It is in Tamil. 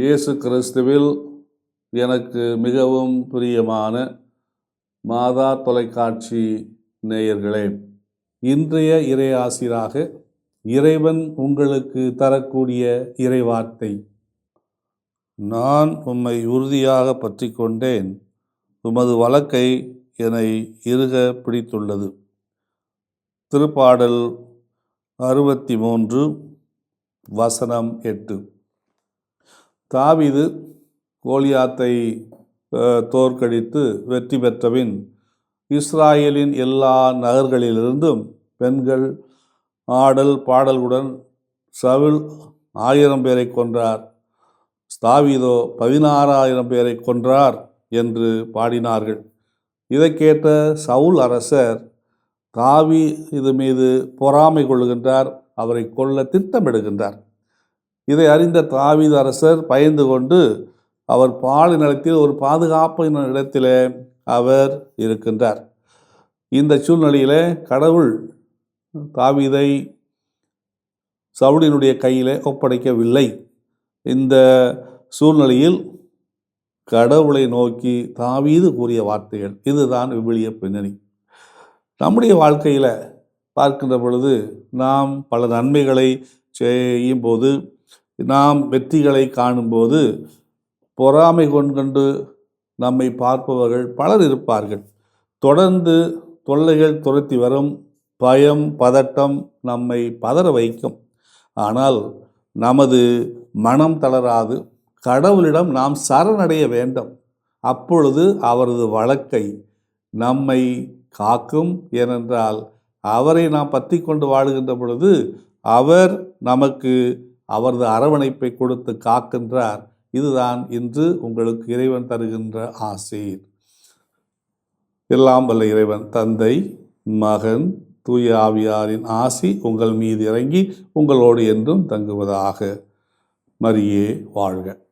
இயேசு கிறிஸ்துவில் எனக்கு மிகவும் பிரியமான மாதா தொலைக்காட்சி நேயர்களே இன்றைய இறையாசிராக இறைவன் உங்களுக்கு தரக்கூடிய இறைவார்த்தை. நான் உம்மை உறுதியாக பற்றி கொண்டேன். உமது வழக்கை என்னை இறுக பிடித்துள்ளது. திருப்பாடல் அறுபத்தி மூன்று வசனம் எட்டு. தாவிது கோலியாத்தை தோற்கடித்து வெற்றி பெற்றபின் இஸ்ராயேலின் எல்லா நகர்களிலிருந்தும் பெண்கள் ஆடல் பாடல்களுடன் சவுல் ஆயிரம் பேரை கொன்றார். ஸ்தாவிதோ பதினாறாயிரம் பேரை கொன்றார் என்று பாடினார்கள். இதை கேட்ட சவுல் அரசர் தாவி இது மீது பொறாமை கொள்கின்றார் அவரை கொல்ல திட்டமிடுகின்றார். இதை அறிந்த தாவீது அரசர் பயந்து கொண்டு அவர் பாலை நிலத்தில் ஒரு பாதுகாப்பான இடத்திலே அவர் இருக்கின்றார். இந்த சூழ்நிலையில் கடவுள் தாவீதை சவுலினுடைய கையிலே ஒப்படைக்கவில்லை. இந்த சூழ்நிலையில் கடவுளை நோக்கி தாவீது கூறிய வார்த்தைகள் இதுதான் விபிலிய பின்னணி. நம்முடைய வாழ்க்கையில் பார்க்கின்ற பொழுது நாம் பல நன்மைகளை செய்யும் போது நாம் வெற்றிகளை காணும்போது பொறாமை கொண்டு நம்மை பார்ப்பவர்கள் பலர் இருப்பார்கள். தொடர்ந்து தொல்லைகள் துரத்தி வரும் பயம் பதட்டம் நம்மை பதற வைக்கும். ஆனால் நமது மனம் தளராது. கடவுளிடம் நாம் சரணடைய வேண்டும். அப்பொழுது அவரது வழக்கை நம்மை காக்கும். ஏனென்றால் அவரை நாம் பற்றி கொண்டு வாழுகின்ற பொழுது அவர் நமக்கு அவரது அரவணைப்பை கொடுத்து காக்கின்றார். இதுதான் இன்று உங்களுக்கு இறைவன் தருகின்ற ஆசை. எல்லாம் வல்ல இறைவன் தந்தை மகன் தூய ஆவியாரின் ஆசி உங்கள் மீது இறங்கி உங்களோடு என்றும் தங்குவதாக. மரியே வாழ்க.